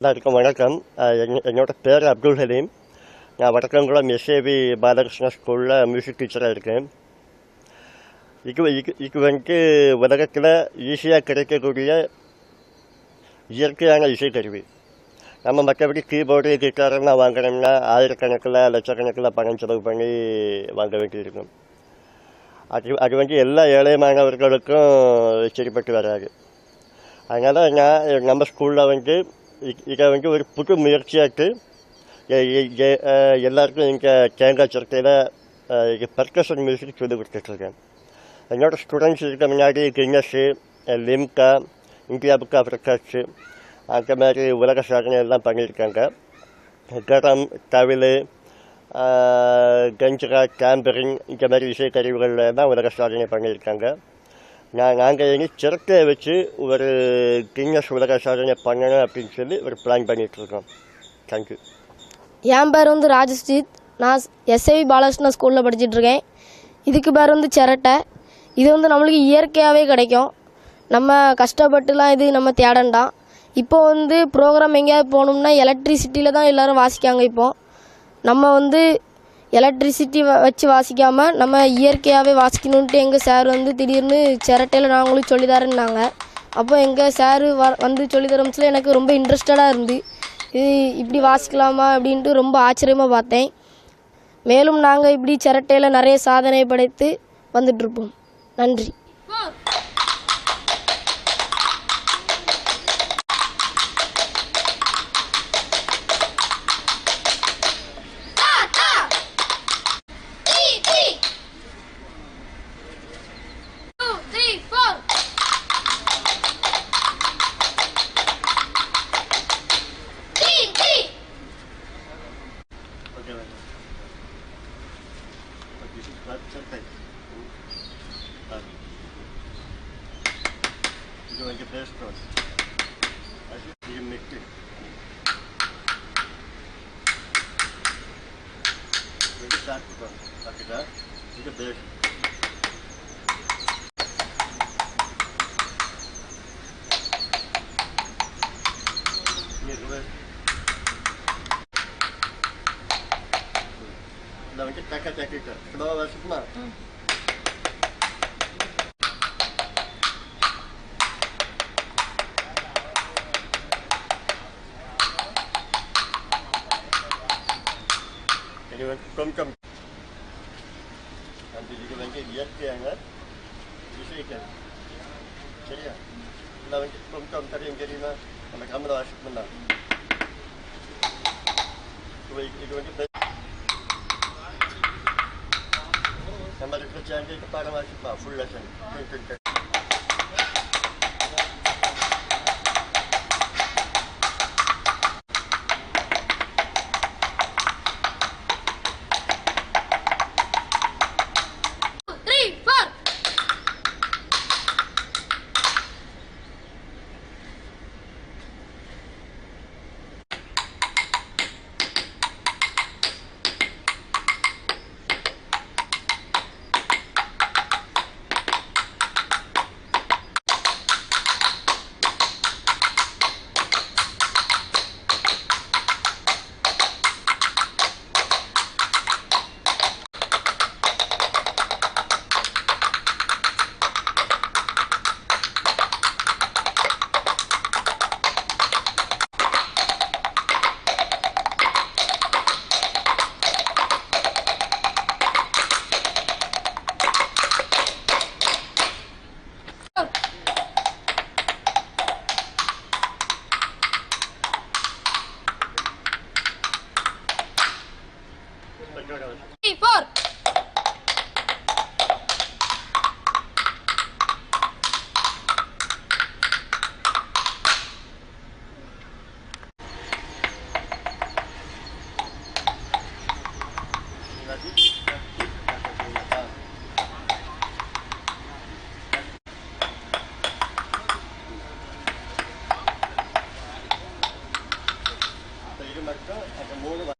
எல்லாருக்கும் வணக்கம் என் என்னோட பேர் அப்துல் ஹலீம் நான் வடக்கங்குளம் எஸ்ஏபி பாலகிருஷ்ணா ஸ்கூலில் மியூசிக் டீச்சராக இருக்கேன் இது இது இது வந்து உலகத்தில் ஈஸியாக கிடைக்கக்கூடிய இயற்கையான இசைக்கருவி நம்ம மற்றபடி கீபோர்டு கிட்டாரெல்லாம் வாங்கினோம்னா ஆயிரக்கணக்கில் லட்சக்கணக்கில் பணம் செலவு பண்ணி வாங்க வேண்டியிருக்கும் அது அது வந்து எல்லா ஏழை மாணவர்களுக்கும் சரிப்பட்டு வராது அதனால் நான் நம்ம ஸ்கூலில் வந்து இதை வந்து ஒரு புது முயற்சியாட்டு எ- எல்லாருக்கும் இங்கே தேங்காய் சர்க்கையில் இது பர்கஷன் மியூசிக் சொல்லி கொடுத்துட்ருக்கேன். என்னோட ஸ்டூடெண்ட்ஸ் இருக்க முன்னாடி Guinness Limca India book of records அந்த மாதிரி உலக சாதனை எல்லாம் பண்ணியிருக்காங்க. கரம் தவில் கஞ்சரா கேம்பரிங் இந்த மாதிரி இசைக்கருவிகளில் தான் உலக சாதனை பண்ணியிருக்காங்க. நான் நாங்கள் இனி சிறக்கையை வச்சு ஒரு கின்னஸ் உலக சாதனை பண்ணணும் அப்படின்னு சொல்லி ஒரு பிளான் பண்ணிகிட்ருக்கோம் தேங்க்யூ என் பேர் வந்து ராஜஸ்ரீத். நான் எஸ்ஐவி பாலகிருஷ்ணா ஸ்கூலில் படிச்சிட்ருக்கேன். இதுக்கு பேர் வந்து சிரட்டை. இது வந்து நம்மளுக்கு இயற்கையாகவே கிடைக்கும். நம்ம கஷ்டப்பட்டுலாம் இது நம்ம தேடண்டாம். இப்போ வந்து ப்ரோக்ராம் எங்கேயாவது போகணும்னா எலக்ட்ரிசிட்டியில் தான் எல்லோரும் வாசிக்காங்க இப்போ. நம்ம வந்து எலக்ட்ரிசிட்டி வச்சு வாசிக்காமல் நம்ம இயற்கையாகவே வாசிக்கணுன்ட்டு எங்கள் சார் வந்து திடீர்னு சிரட்டையில் நாங்களும் சொல்லித்தரேன்னாங்க அப்போ எங்கள் சார் வ வந்து சொல்லித்தரமிச்சில் எனக்கு ரொம்ப இன்ட்ரெஸ்டடாக இருந்து இது இப்படி வாசிக்கலாமா அப்படின்ட்டு ரொம்ப ஆச்சரியமாக பார்த்தேன். மேலும் நாங்கள் இப்படி சிரட்டையில் நிறைய சாதனை படைத்து வந்துட்ருப்போம் நன்றி. இது வந்து பேஸ்டோன் அது இது மிட்டு இது சாப்பிட்டுக்கோங்க பார்த்துட்டா இது பேஸ் இது இதில் வந்து தக்க தக்கிட்டு ஸ்லோவாக வச்சுக்குமா இது வந்து கொஞ்சம் அந்த இது வந்து இயற்கையான இசைக்கள் சரியா இதில் வந்து கொஞ்சம் தெரியும் தெரியுமா நம்ம கமலை வாசிக்கணும்னா இது வந்து பெ- நம்ம இருக்கிற சேனலுக்கு படம் வாசிப்பா ஃபுல் லெசன் இது மட்டும்